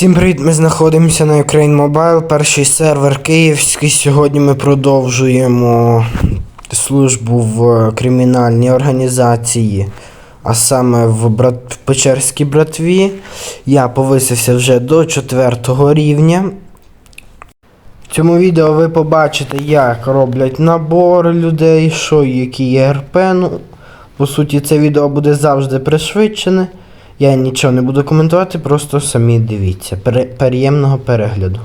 Всім привіт! Ми знаходимося на Ukraine Mobile, перший сервер київський. Сьогодні ми продовжуємо службу в кримінальній організації, а саме в, брат... в Печерській братві. Я повисився вже до 4 рівня. В цьому відео ви побачите, як роблять набор людей, що які є РП. Ну, по суті, це відео буде завжди пришвидшене. Я нічого не буду коментувати, просто самі дивіться. Пере- Приємного перегляду.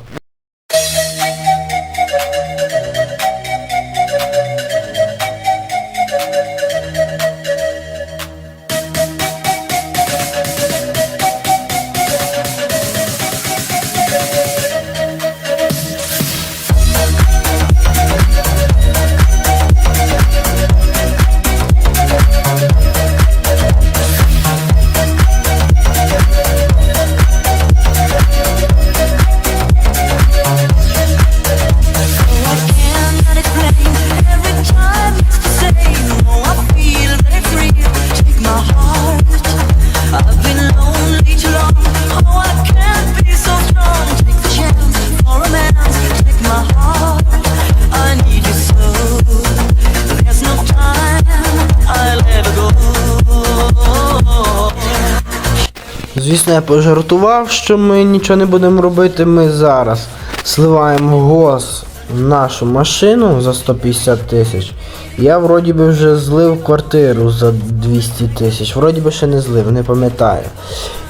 Звісно, я пожартував, що ми нічого не будемо робити. Ми зараз сливаємо гос нашу машину за 150 тисяч. Я вроді би вже злив квартиру за 200 тисяч. Вроді би ще не злив, не пам'ятаю.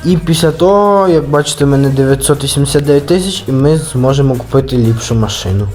І після того, як бачите, в мене 989 тисяч і ми зможемо купити ліпшу машину.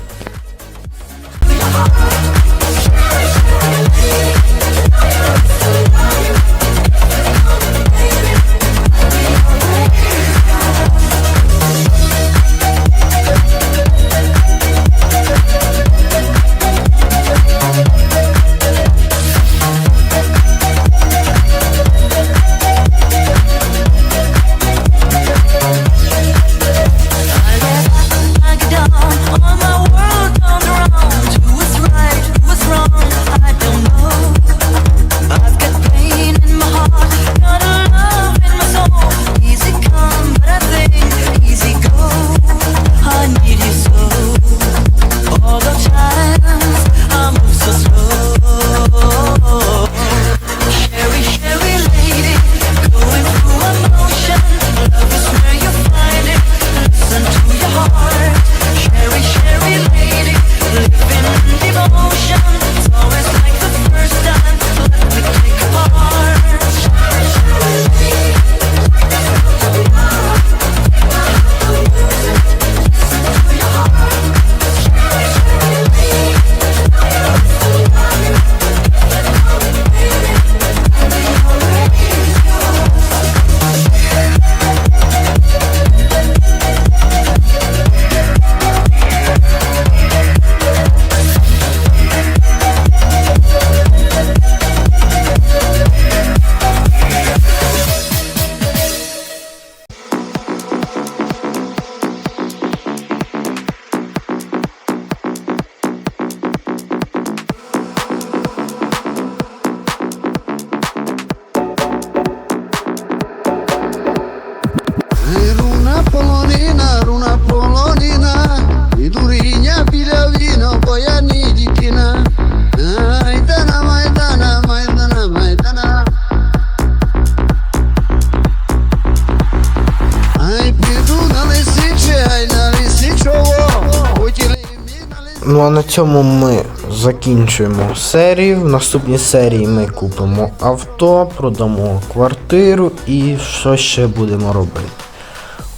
Ну а на цьому ми закінчуємо серію. В наступній серії ми купимо авто, продамо квартиру і що ще будемо робити.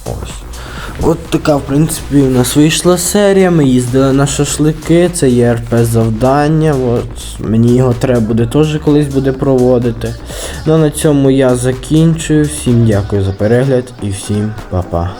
Ось. От така, в принципі, у нас вийшла серія. Ми їздили на шашлики, це є РП завдання. От. Мені його треба буде теж колись буде проводити. Ну а на цьому я закінчую. Всім дякую за перегляд і всім па-па.